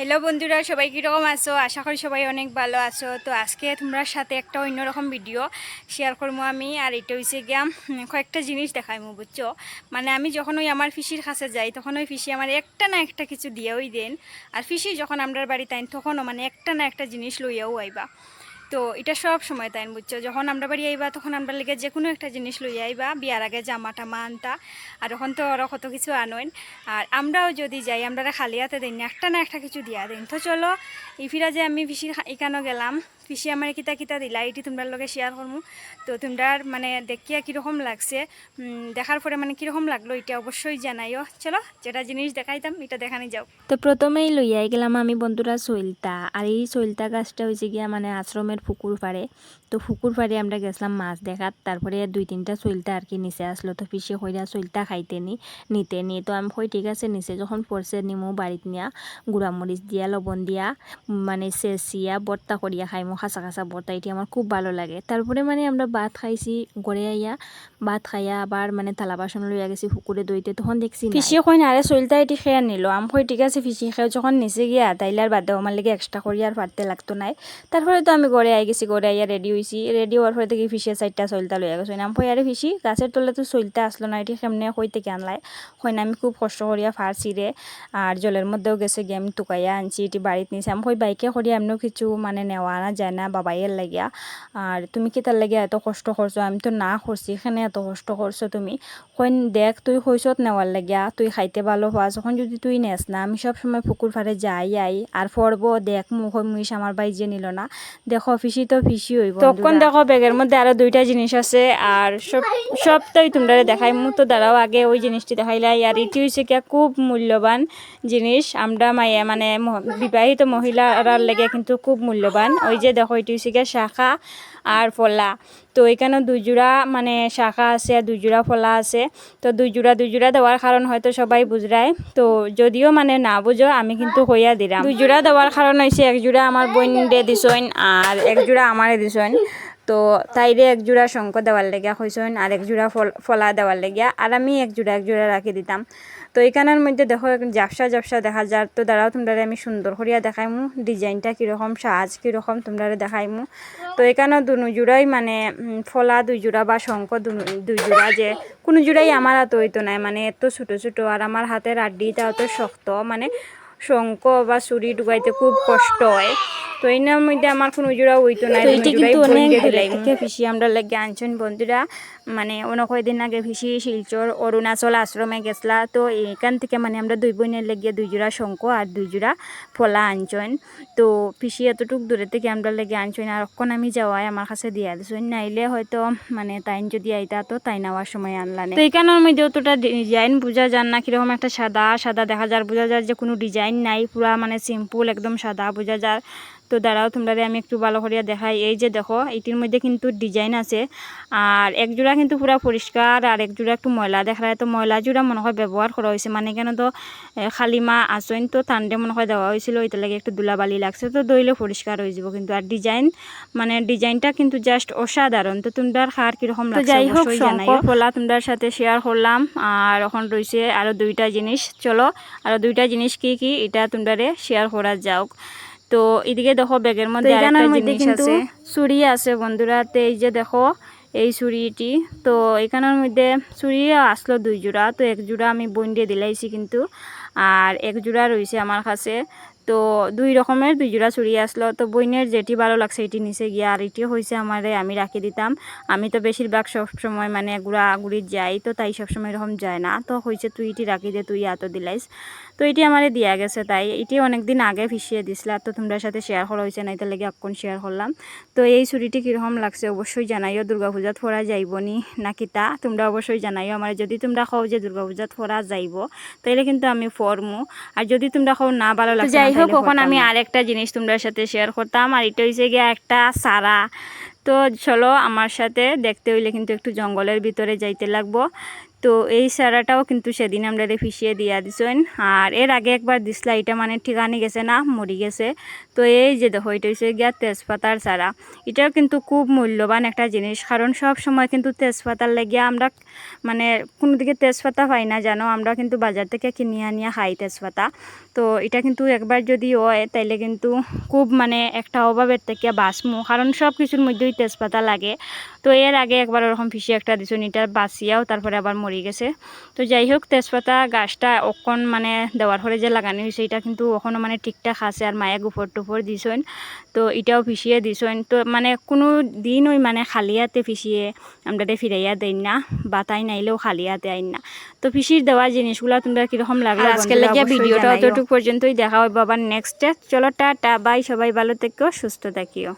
Hello বন্ধুরা, সবাই কীরকম আছো? আশা করি সবাই অনেক ভালো আছো। তো আজকে তোমরা সাথে একটা অন্যরকম ভিডিও শেয়ার করব আমি। আর এটা হয়েছে গিয়া কয়েকটা জিনিস দেখাইমু, বুঝছ? মানে আমি যখন ওই আমার ফিসির কাছে যাই, তখন ওই ফিসি আমার একটা না একটা কিছু দিয়েওই দেন। আর ফিসি যখন আমরা বাড়ি তাই তখনও মানে একটা না একটা জিনিস লইয়াও আইবা। তো এটা সব সময় তাই বুঝছ। যখন আমরা বাড়ি আইবা, তখন আমরা লেগে যে কোনো একটা জিনিস লইয়া আইবা, বিয়ার আগে জামা টামা আনতা, আর এখন তো ওরা কত কিছু আনোয়েন আর আমরাও যদি যাই আমরা খালি হাতে দিন একটা না একটা কিছু দিয়া দিন। তো চলো ইফিরা যে আমি বেশি এখানেও গেলাম। পিসি আমার কিতা কিতা দিলা, এটি তোমরা লগে শেয়ার করব তো তোমরা মানে দেখিয়া কীরকম লাগছে দেখার পরে মানে কীরকম লাগল এটা অবশ্যই জানাইও। চলো, যেটা জিনিস দেখাইতাম এটা দেখানি যাও তো প্রথমেই লইয়াই গেলাম আমি বন্ধুরা সইলতা আর এই সইলতা গাছটা হয়েছে গিয়া মানে আশ্রমের পুকুর পাড়ে তো পুকুর পাড়ে আমরা গেছিলাম মাছ দেখাত তারপরে দুই তিনটা সইলতা আর কি নিচে আসলো তো পিছিয়ে কইরা সইলতা খাইতে নি নিতে নি তো আমি কই ঠিক আছে, নিচে যখন পড়ছে নিমু বাড়িত নিয়া গুঁড়ামরিচ দিয়া, লবণ দিয়া মানে চেঁচিয়া বর্তা করিয়া খাইমু। খাঁচা খাঁচা বর্তা এটি আমার খুব ভালো লাগে। তারপরে মানে আমরা ভাত খাইছি, গড়ে আইয়া, ভাত খাইয়া আবার মানে থালা বাসন লইয়া গেছি পুকুরে দইতে তখন দেখছি। ফিসি কইন আরে চলতা এটি খেয়ে নিল আম কই ঠিক আছে ফিসি খেয়ে যখন নিচে গিয়া, তাইলে আর বাদ আমার লেগে এক্সট্রা করি আর পারতে লাগতো নাই। তারপরে তো আমি গড়ে আই গেছি, গড়ে আইয়া রেডি হয়েছি রেডি হওয়ার পরে থেকে ফিসে চারটা চলতা লইয়া গেছি নাম কই আরে ফিসি গাছের তলে তো চলতা আসলো না, এটি কেমনে কই থেকে আনলাই। কই না আমি খুব কষ্ট করিয়া ফারছি রে আর জলের মধ্যেও গেছে গিয়ে, আমি টুকাইয়া আনছি, এটি বাড়িতে নিয়েছি আমি কই বাইকে করিয়া এমনিও কিছু মানে নেওয়া আনা যায়। না বাবাইয়ের লাগিয়া। আর তুমি কি তার লাগিয়া এত কষ্ট করছ আমি তো না করছি এখানে এত কষ্ট করছ তুমি। কইন দেখ তুই হইছত নেওয়ার লাগিয়া তুই খাইতে ভালো হওয়া যখন যদি তুই নেস না আমি সব সময় পুকুর ফাড়ে যাই আই। আর পড়ব দেখ মুখ মুইস আমার বাই যে নিল না। দেখো ফিসি তো ফিসি হইব তখন দেখো ব্যাগের মধ্যে আরও দুইটা জিনিস আছে। আর সব সবটাই তোমরা দেখাই। মু তো দাঁড়াও আগে ওই জিনিসটি দেখাইলাই আর এটি হচ্ছে কি খুব মূল্যবান জিনিস আমরা মাইয়া মানে বিবাহিত মহিলার লেগে কিন্তু খুব মূল্যবান। ওই যে দেখো, এটি হচ্ছে গিয়ে শাখা আর ফলা। তো এখানে দুজোড়া মানে শাখা আছে আর দুজোড়া ফলা আছে। তো দুজোড়া দুজোড়া দেওয়ার কারণ হয়তো সবাই বুঝরায়। তো যদিও মানে না বুঝো, আমি কিন্তু হইয়া দিলাম। দুজোড়া দেওয়ার কারণ হয়েছে একজোড়া আমার বোন দে আর একজোড়া আমার দিছইন তো তাইরে এক জোড়া শঙ্খ দেওয়ার লেগিয়া হইছইন আর এক জোড়া ফল, ফলা দেওয়ার লেগিয়া, আর আমি এক জোড়া এক জোড়া রাখি দিতাম। তো এখানের মধ্যে দেখো জাপসা জাপসা দেখা যার। তো দাঁড়াও তোমরা আমি সুন্দর করিয়া দেখাইমু, ডিজাইনটা কীরকম, সাজ কীরকম তোমরা দেখাইমু। তো এখানে দুনো জোড়াই মানে ফলা দুই জোড়া বা শঙ্খ দুই জোড়া যে, কোনো জোড়াই আমার হাতে হইতো নাই। মানে এত ছোটো ছোটো, আর আমার হাতের আড্ডিটা অত শক্ত। মানে শঙ্খ বা ছুরি ডুবাইতে খুব কষ্ট হয়। তো এনার মধ্যে আমার কোনো জোড়া হইতো না তো এটি কিন্তু অনেক থেকে ফিসি আমরা লাগে আনছেন বন্ধুরা মানে অনেক কয়দিন আগে ফিসি শিলচর অরুণাচল আশ্রমে গেছলা তো এখান থেকে মানে আমরা দুই বোনের লেগে দুই জোড়া শঙ্খ আর দুই জোড়া ফলা আনছেন। তো পিসি এতটুক দূরে থেকে আমরা লেগে আনছেন আর অক্ষণ আমি যাওয়াই আমার কাছে দিয়া দিছেন। নাইলে হয়তো মানে তাইন যদি আইতা তো তাই নেওয়ার সময় আনলানে তো এখানের মধ্যে অতটা ডিজাইন বোঝা যান না কীরকম একটা সাদা সাদা দেখা যার বোঝা যায় যে কোনো ডিজাইন নাই পুরা মানে সিম্পল একদম সাদা বোঝা যায় তো দাঁড়াও তোমরা আমি একটু ভালো করিয়া দেখাই। এই যে দেখো এটির মধ্যে কিন্তু ডিজাইন আছে। আর এক জোড়া কিন্তু পুরা পরিষ্কার আর এক জোড়া একটু ময়লা দেখা যায়। তো ময়লা জোড়া মনে হয় ব্যবহার করা হয়েছে। মানে কেন তো এ, খালি মা আসইন তো ঠান্ডে মনে হয় দেওয়া হয়েছিল এটা লাগে একটু দুলাবালি লাগছে। তো দইলে পরিষ্কার হয়ে যাব কিন্তু। আর ডিজাইন মানে ডিজাইনটা কিন্তু জাস্ট অসাধারণ। তো তোমরা খার কীরকম লাগছে যাই হোক, ফলা তোমরার সাথে শেয়ার করলাম। আর এখন রয়েছে আরও দুইটা জিনিস। চলো আরও দুইটা জিনিস কি কি এটা তোমরারে শেয়ার করা যাওক। তো এদিকে দেখো ব্যাগের মধ্যে কিন্তু আছে। চুড়ি আছে বন্ধুরা। তো এই যে দেখো এই চুড়িটি তো এখানের মধ্যে চুড়ি আসলো দুই জোড়া। তো এক জোড়া আমি বন দিয়ে দিলাইছি কিন্তু। আর এক জোড়া রয়েছে আমার কাছে। তো দুই রকমের দুই জোড়া চুড়ি আসলো। তো বইনের যেটি ভালো লাগছে এটি নিচে গিয়া আর এটিও হয়েছে আমারে আমি রাখি দিতাম। আমি তো বেশিরভাগ সবসময় মানে গুড়া গুড়ি যাই তো তাই সবসময় এরকম যায় না। তো হয়েছে তুই এটি রাখি দে তুই এত দিলাইস। তো এটি আমারে দিয়া গেছে তাই। এটি অনেকদিন আগে ফিসিয়ে দিছিল তো তোমরা সাথে শেয়ার করা হয়েছে না এটা লেগে এখন শেয়ার করলাম। তো এই ছুরিটি কীরকম লাগছে অবশ্যই জানাইও দুর্গা পূজাত ফোরা যাইব নি নাকি তা? তোমরা অবশ্যই জানাইও আমার। যদি তোমরা খাও যে দুর্গা পূজাত ফোরা যাইব তাইলে কিন্তু আমি ফরমু আর যদি তোমরা খাও না ভালো লাগছে হোক কখন আমি আরেকটা জিনিস তোমরা সাথে শেয়ার করতাম আর এটা হয়েছে গিয়ে একটা সারা। তো চলো আমার সাথে দেখতে হইলে কিন্তু একটু জঙ্গলের ভিতরে যাইতে লাগবো। তো এই সারাটাও কিন্তু সেদিন আমরা ফিসিয়ে দিয়া দিছেন। আর এর আগে একবার দিছিলা, এটা মানে ঠিকানি গেছে না, মরি গেছে। তো এই যে দেখো, এটা হচ্ছে গিয়া তেজপাতার সারা এটাও কিন্তু খুব মূল্যবান একটা জিনিস, কারণ সব সময় কিন্তু তেজপাতার লেগিয়া আমরা মানে কোনো দিকে তেজপাতা পাই না, জানো? আমরা কিন্তু বাজার থেকে কিনে আনিয়া খাই তেজপাতা। তো এটা কিন্তু একবার যদি হয়, তাইলে কিন্তু খুব মানে একটা অভাবের থেকে বাঁচমু। কারণ সব কিছুর মধ্যেই তেজপাতা লাগে। তো এর আগে একবার ওরকম ফিসি একটা দিছুন এটা বাঁচিয়াও তারপরে আবার মরি গেছে। তো যাই হোক তেজপাতা গাছটা অকন মানে দেওয়ার পরে যে লাগানো হয়েছে এটা কিন্তু ওখানে মানে ঠিকঠাক আছে আর মায়া গুফর টুফর দিছইন তো এটাও ফিসিয়ে দিছইন তো মানে কোনো দিন ওই মানে খালি হাতে ফিসিয়ে আমরা ফিরাইয়া দেই না বা তাই নাইলেও খালি হাতে আইন না। তো ফিসির দেওয়া জিনিসগুলো তোমরা কীরকম লাগল আজকের লাগিয়া ভিডিওটা অতটুকু পর্যন্তই দেখা হবে আবার নেক্সট চলো টাটা বাই সবাই ভালো থেকো সুস্থ থাকিও।